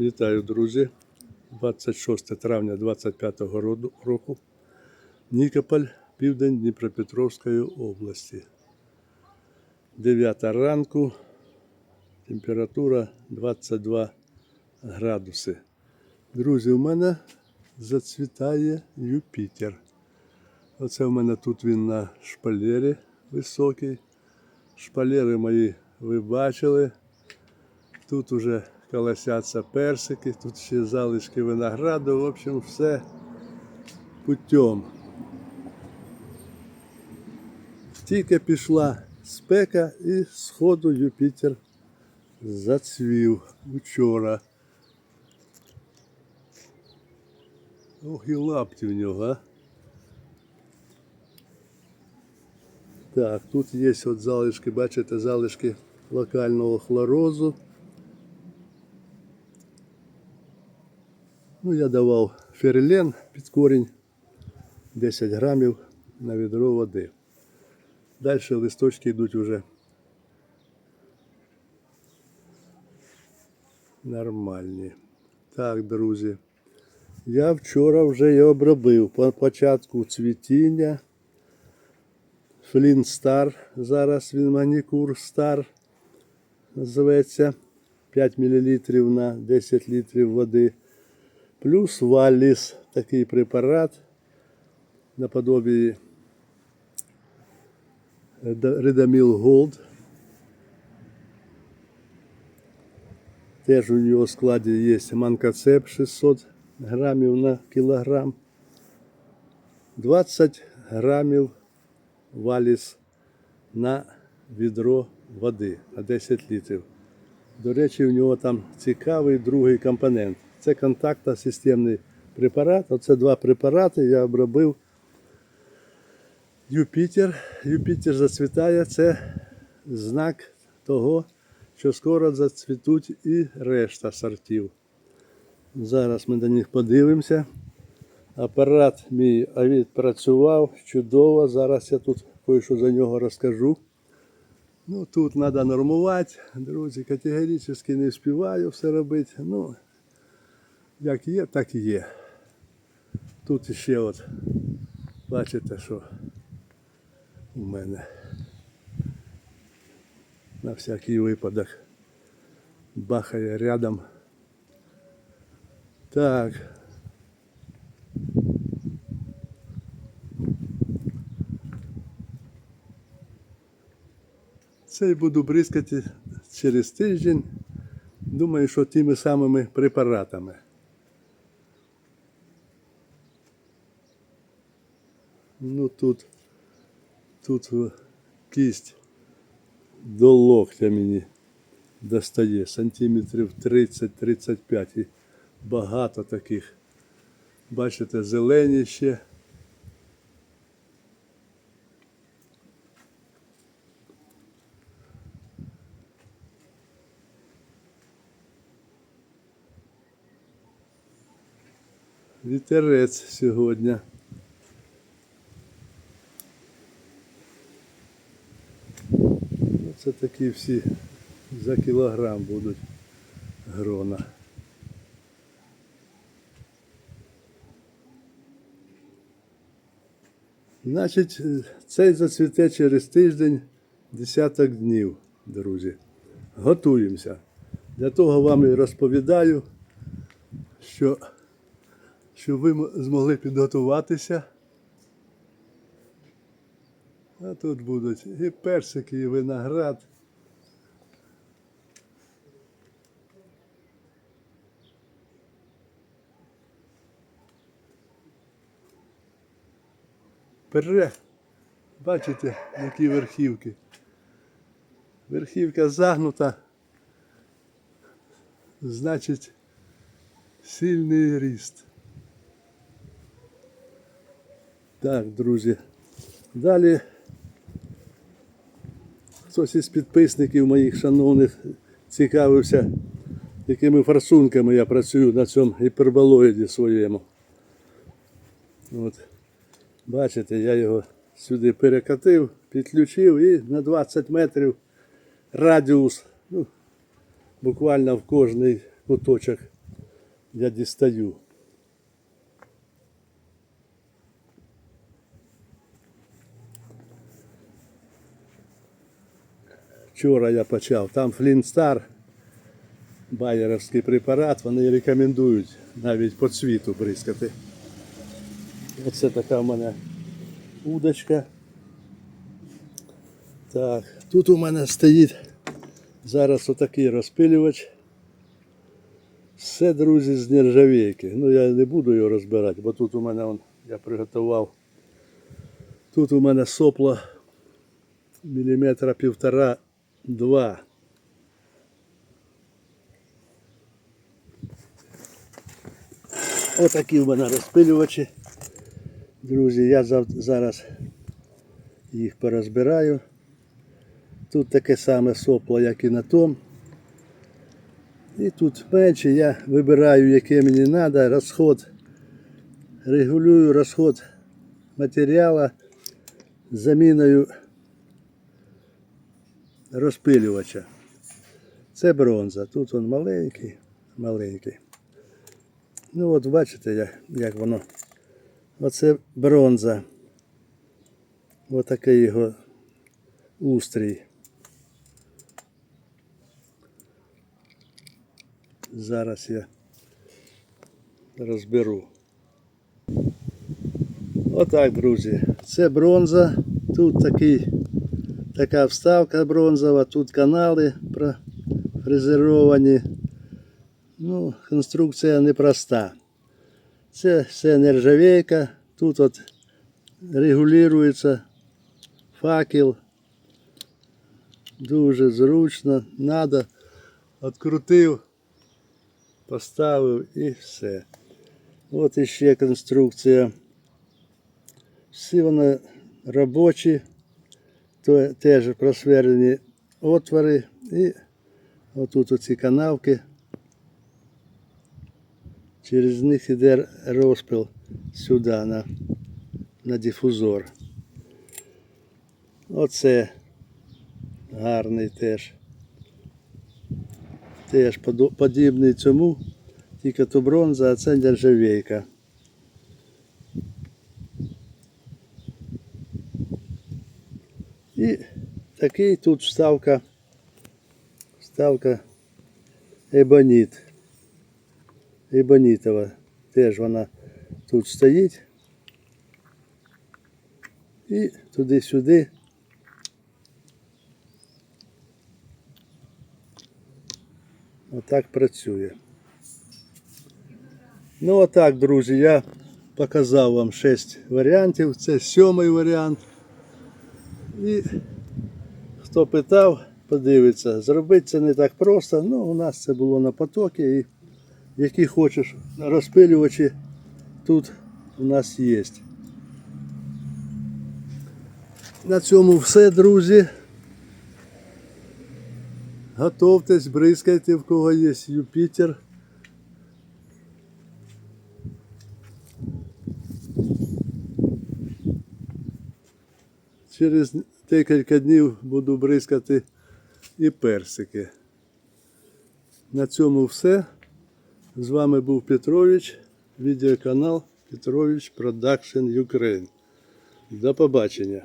Вітаю, друзі. 26 травня 25 роду- року. Нікополь, південь Дніпропетровської області. 9 ранку. Температура 22 градуси. Друзі, у мене зацвітає Юпітер. Оце в мене тут він на шпалері високий. Шпалери мої ви бачили. Тут уже колосяться персики, тут ще залишки винограду. В общем, все путем. Тільки пішла спека і сходу Юпітер зацвів учора. Ох і лапті в нього, а. Так, тут є от залишки, бачите, залишки локального хлорозу. Ну, я давав ферелен під корінь 10 грамів на відро води. Далі листочки йдуть вже нормальні. Так, друзі. Я вчора вже і обробив по початку цвітіння. Флін Стар. Зараз він манікур Стар називається 5 мл на 10 літрів води. Плюс Валіс такий препарат наподобие Редаміл Голд. Теж у нього в складі є манкацеп 600 грамів на кілограм. 20 грамів валіс на відро води на 10 літрів. До речі, у нього там цікавий другий компонент. Це контактно системний препарат. Оце два препарати я обробив. Юпітер. Юпітер зацвітає. Це знак того, що скоро зацвітуть і решта сортів. Зараз ми до них подивимося. Апарат мій працював чудово. Зараз я тут кое-що за нього розкажу. Ну, тут треба нормувати, друзі, категорично не встигаю все робити. Ну, як є, так і є. Тут ще от, бачите, що у мене на всякий випадок бахає рядом. Так. Цей буду бризкати через тиждень. Думаю, що тими самими препаратами. Ну тут, тут кість до локтя мені достає сантиметрів 30-35 і багато таких. Бачите, зелені ще. Вітерець сьогодні. Це такі всі за кілограм будуть грона. Значить, цей зацвіте через тиждень десяток днів, друзі. Готуємося. Для того вам і розповідаю, що, щоб ви змогли підготуватися. А тут будуть і персики, і виноград. Пере. Бачите, які верхівки. Верхівка загнута. Значить, сильний ріст. Так, друзі. Далі хтось із підписників моїх шановних цікавився, якими форсунками я працюю на цьому гіперболоїді своєму. От. Бачите, я його сюди перекатив, підключив і на 20 метрів радіус, ну, буквально в кожний куточок я дістаю. Вчора я почав. Там Флінстар, байерівський препарат, вони рекомендують навіть по цвіту бризкати. Оце така в мене удочка. Так, тут у мене стоїть зараз отакий розпилювач. Все, друзі, з нержавійки. Ну я не буду його розбирати, бо тут у мене он, я приготував. Тут у мене сопло міліметра півтора-два. Отакі в мене розпилювачі. Друзі, я зараз їх порозбираю. Тут таке саме сопло, як і на том. І тут менше я вибираю, яке мені треба, розход. Регулюю розход матеріалу заміною розпилювача. Це бронза. Тут він маленький, маленький. Ну от бачите, як, як воно. Оце бронза. Отакий його устрій. Зараз я розберу. Отак, друзі. Це бронза. Тут такий, така вставка бронзова, тут канали профрезеровані. Ну, конструкція непроста. Це все нержавейка. Тут от регулюється факел. Дуже зручно. Надо. Открутив, поставив і все. От іще конструкція. Всі вони робочі, То теж просверлені отвори і отут оці канавки. Через них іде розпил сюди на, на дифузор. Оце гарний теж. Теж подібний цьому, тільки то бронза, а це нержавейка. І такий тут вставка, вставка ебоніт. Ебонітова. Теж вона тут стоїть. І туди-сюди. Отак працює. Ну отак, друзі, я показав вам 6 варіантів. Це сьомий варіант. І хто питав, подивиться. Зробити це не так просто. Ну, у нас це було на потокі. І які хочеш розпилювачі тут у нас є. На цьому все, друзі. Готовтесь, бризкайте, в кого є Юпітер. Через декілька днів буду бризкати і персики. На цьому все. З вами був Петрович, відеоканал Петрович Production Ukraine. До побачення.